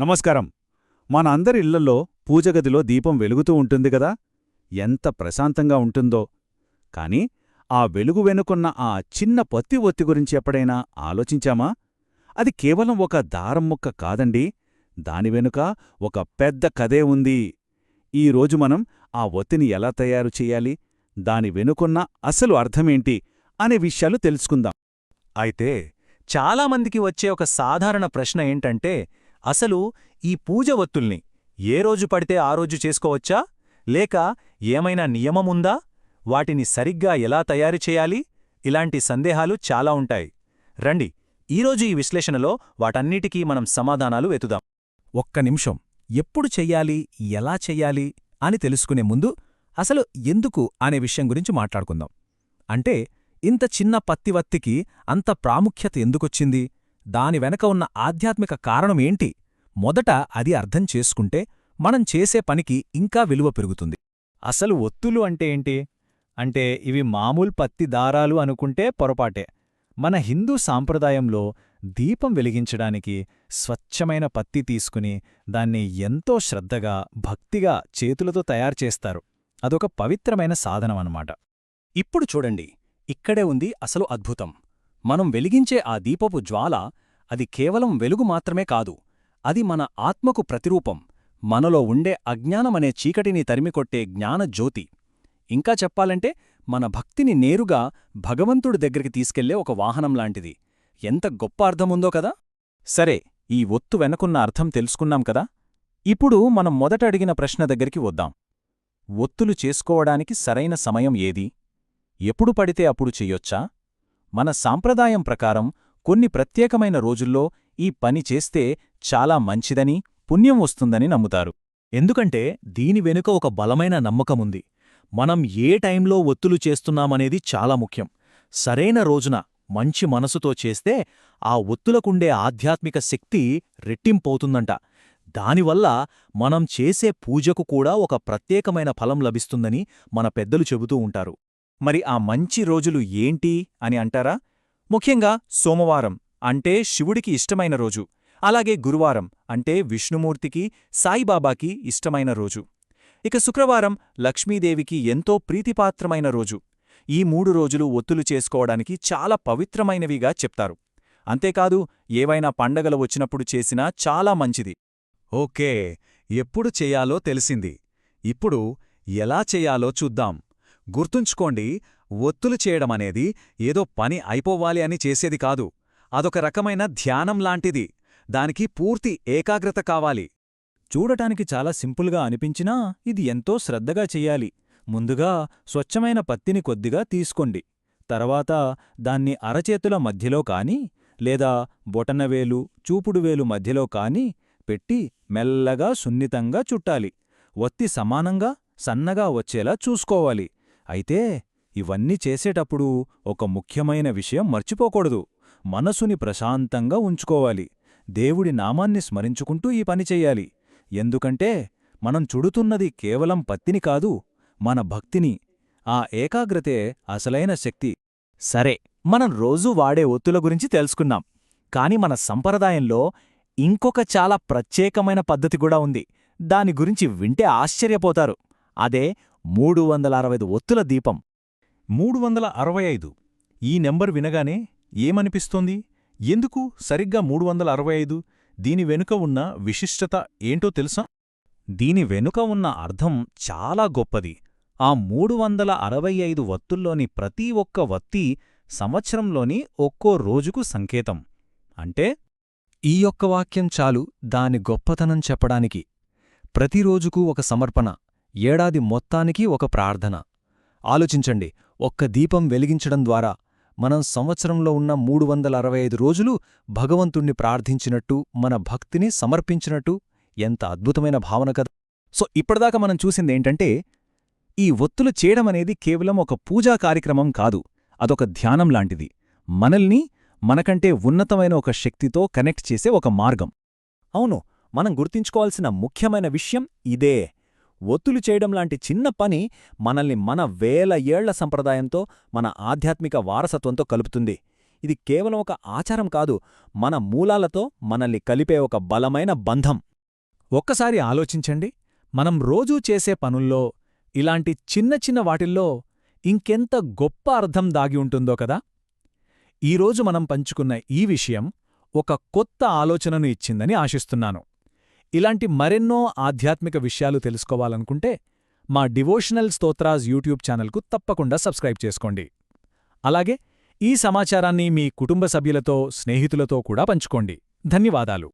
నమస్కారం. మన అందరి ఇళ్ళలో పూజగదిలో దీపం వెలుగుతూ ఉంటుంది గదా ఎంత ప్రశాంతంగా ఉంటుందో. కాని ఆ వెలుగు వెనుకున్న ఆ చిన్న పత్తి ఒత్తి గురించి ఎప్పుడైనా ఆలోచించామా? అది కేవలం ఒక దారం ముక్క కాదండి. దాని వెనుక ఒక పెద్ద కథే ఉంది. ఈరోజు మనం ఆ ఒత్తిని ఎలా తయారు చెయ్యాలి దాని వెనుకున్న అసలు అర్థమేంటి? అనే విషయాలు తెలుసుకుందాం. అయితే చాలామందికి వచ్చే ఒక సాధారణ ప్రశ్న ఏంటంటే అసలు ఈ పూజవత్తుల్ని ఏ రోజు పడితే ఆ రోజు చేసుకోవచ్చా? లేక ఏమైనా నియమముందా? వాటిని సరిగ్గా ఎలా తయారు చేయాలి? ఇలాంటి సందేహాలు చాలా ఉంటాయి. రండి ఈరోజు ఈ విశ్లేషణలో వాటన్నిటికీ మనం సమాధానాలు వెతుదాం. ఒక్క నిమిషం ఎప్పుడు చెయ్యాలి? ఎలా చెయ్యాలి? అని తెలుసుకునే ముందు అసలు ఎందుకు అనే విషయం గురించి మాట్లాడుకుందాం. అంటే ఇంత చిన్న పత్తివత్తికి అంత ప్రాముఖ్యత ఎందుకొచ్చింది? దాని వెనక ఉన్న ఆధ్యాత్మిక కారణమేంటి? మొదట అది అర్థం చేసుకుంటే మనం చేసే పనికి ఇంకా విలువ పెరుగుతుంది. అసలు ఒత్తులు అంటే ఏంటి? అంటే ఇవి మామూలు పత్తి దారాలు అనుకుంటే పొరపాటే. మన హిందూ సాంప్రదాయంలో దీపం వెలిగించడానికి స్వచ్ఛమైన పత్తి తీసుకుని దాన్ని ఎంతో శ్రద్ధగా భక్తిగా చేతులతో తయారు చేస్తారు. అదొక పవిత్రమైన సాధనమన్నమాట. ఇప్పుడు చూడండి. ఇక్కడే ఉంది అసలు అద్భుతం. మనం వెలిగించే ఆ దీపపు జ్వాల అది కేవలం వెలుగు మాత్రమే కాదు అది మన ఆత్మకు ప్రతిరూపం మనలో ఉండే అజ్ఞానమనే చీకటిని తరిమికొట్టే జ్ఞానజ్యోతి ఇంకా చెప్పాలంటే మన భక్తిని నేరుగా భగవంతుడి దగ్గరికి తీసుకెళ్ళే ఒక వాహనంలాంటిది ఎంత గొప్ప అర్థముందో కదా? సరే ఈ ఒత్తు వెనకున్న అర్థం తెలుసుకున్నాం కదా? ఇప్పుడు మనం మొదట అడిగిన ప్రశ్న దగ్గరికి వద్దాం. ఒత్తులు చేసుకోవడానికి సరైన సమయం ఏది? ఎప్పుడు పడితే అప్పుడు చెయ్యొచ్చా మన సాంప్రదాయం ప్రకారం కొన్ని ప్రత్యేకమైన రోజుల్లో ఈ పని చేస్తే చాలా మంచిదని పుణ్యం వస్తుందని నమ్ముతారు. ఎందుకంటే దీని వెనుక ఒక బలమైన నమ్మకముంది. మనం ఏ టైంలో ఒత్తులు చేస్తున్నామనేది చాలా ముఖ్యం. సరైన రోజున మంచి మనసుతో చేస్తే ఆ ఒత్తులకుండే ఆధ్యాత్మిక శక్తి రెట్టింపవుతుందంట. దానివల్ల మనం చేసే పూజకు కూడా ఒక ప్రత్యేకమైన ఫలం లభిస్తుందని మన పెద్దలు చెబుతూ ఉంటారు. మరి ఆ మంచి రోజులు ఏంటి అని అంటారా? ముఖ్యంగా సోమవారం అంటే శివుడికి ఇష్టమైన రోజు. అలాగే గురువారం అంటే విష్ణుమూర్తికి సాయిబాబాకి ఇష్టమైన రోజు. ఇక శుక్రవారం లక్ష్మీదేవికి ఎంతో ప్రీతిపాత్రమైన రోజు. ఈ మూడు రోజులు ఒత్తులు చేసుకోవడానికి చాలా పవిత్రమైనవిగా చెప్తారు. అంతేకాదు ఏవైనా పండగలు వచ్చినప్పుడు చేసినా చాలా మంచిది. ఓకే ఎప్పుడు చెయ్యాలో తెలిసింది. ఇప్పుడు ఎలా చెయ్యాలో చూద్దాం. గుర్తుంచుకోండి ఒత్తులు చేయడమనేది ఏదో పని అయిపోవాలి అని చేసేది కాదు. అదొక రకమైన ధ్యానం లాంటిది. దానికి పూర్తి ఏకాగ్రత కావాలి. చూడటానికి చాలా సింపుల్గా అనిపించినా ఇది ఎంతో శ్రద్ధగా చెయ్యాలి ముందుగా స్వచ్ఛమైన పత్తిని కొద్దిగా తీసుకోండి. తర్వాత దాన్ని అరచేతుల మధ్యలో కాని లేదా బొటనవేలు చూపుడువేలు మధ్యలో కాని పెట్టి మెల్లగా సున్నితంగా చుట్టాలి. ఒత్తి సమానంగా సన్నగా వచ్చేలా చూసుకోవాలి. అయితే ఇవన్నీ చేసేటప్పుడు ఒక ముఖ్యమైన విషయం మర్చిపోకూడదు. మనసుని ప్రశాంతంగా ఉంచుకోవాలి. దేవుడి నామాన్ని స్మరించుకుంటూ ఈ పని చెయ్యాలి ఎందుకంటే మనం చుడుతున్నది కేవలం పత్తిని కాదు మన భక్తిని ఆ ఏకాగ్రతే అసలైన శక్తి. సరే మనం రోజూ వాడే ఒత్తుల గురించి తెలుసుకున్నాం కాని మన సంప్రదాయంలో ఇంకొక చాలా ప్రత్యేకమైన పద్ధతి కూడా ఉంది. దాని గురించి వింటే ఆశ్చర్యపోతారు. అదే మూడు వందల అరవైదు ఒత్తుల దీపం. మూడు వందల అరవై ఐదు. ఈ నెంబర్ వినగానే ఏమనిపిస్తోంది? ఎందుకు సరిగ్గా మూడు వందల అరవై ఐదు? దీని వెనుక ఉన్న విశిష్టత ఏంటో తెలుసా? దీని వెనుక ఉన్న అర్థం చాలా గొప్పది. ఆ మూడు వందల అరవై ఐదు వత్తుల్లోని ప్రతి ఒక్క వత్తి సంవత్సరంలోని ఒక్కో రోజుకు సంకేతం. అంటే ఈ యొక్క వాక్యం చాలు దాని గొప్పతనం చెప్పడానికి. ప్రతిరోజుకూ ఒక సమర్పణ. ఏడాది మొత్తానికి ఒక ప్రార్థన. ఆలోచించండి ఒక్క దీపం వెలిగించడం ద్వారా మనం సంవత్సరంలో ఉన్న మూడు వందల అరవై ఐదు రోజులు భగవంతుణ్ణి ప్రార్థించినట్టు మన భక్తిని సమర్పించినట్టు ఎంత అద్భుతమైన భావన కదా! సో ఇప్పటిదాకా మనం చూసిందేంటంటే ఈ ఒత్తులు చేయడమనేది కేవలం ఒక పూజా కార్యక్రమం కాదు అదొక ధ్యానం లాంటిది. మనల్ని మనకంటే ఉన్నతమైన ఒక శక్తితో కనెక్ట్ చేసే ఒక మార్గం. అవును మనం గుర్తించుకోవాల్సిన ముఖ్యమైన విషయం ఇదే. ఒత్తులు చేయడం లాంటి చిన్న పని మనల్ని మన వేల ఏళ్ళ సంప్రదాయంతో మన ఆధ్యాత్మిక వారసత్వంతో కలుపుతుంది. ఇది కేవలం ఒక ఆచారం కాదు మన మూలాలతో మనల్ని కలిపే ఒక బలమైన బంధం. ఒక్కసారి ఆలోచించండి మనం రోజూ చేసే పనుల్లో ఇలాంటి చిన్న చిన్న వాటిల్లో ఇంకెంత గొప్ప అర్థం దాగి ఉంటుందో కదా? ఈరోజు మనం పంచుకున్న ఈ విషయం ఒక కొత్త ఆలోచనను ఇచ్చిందని ఆశిస్తున్నాను. ఇలాంటి మరెన్నో ఆధ్యాత్మిక విషయాలు తెలుసుకోవాలనుకుంటే మా డివోషనల్ స్తోత్రాజ్ యూట్యూబ్ ఛానల్కు తప్పకుండా సబ్స్క్రైబ్ చేసుకోండి. అలాగే ఈ సమాచారాన్ని మీ కుటుంబ సభ్యులతో స్నేహితులతో కూడా పంచుకోండి. ధన్యవాదాలు.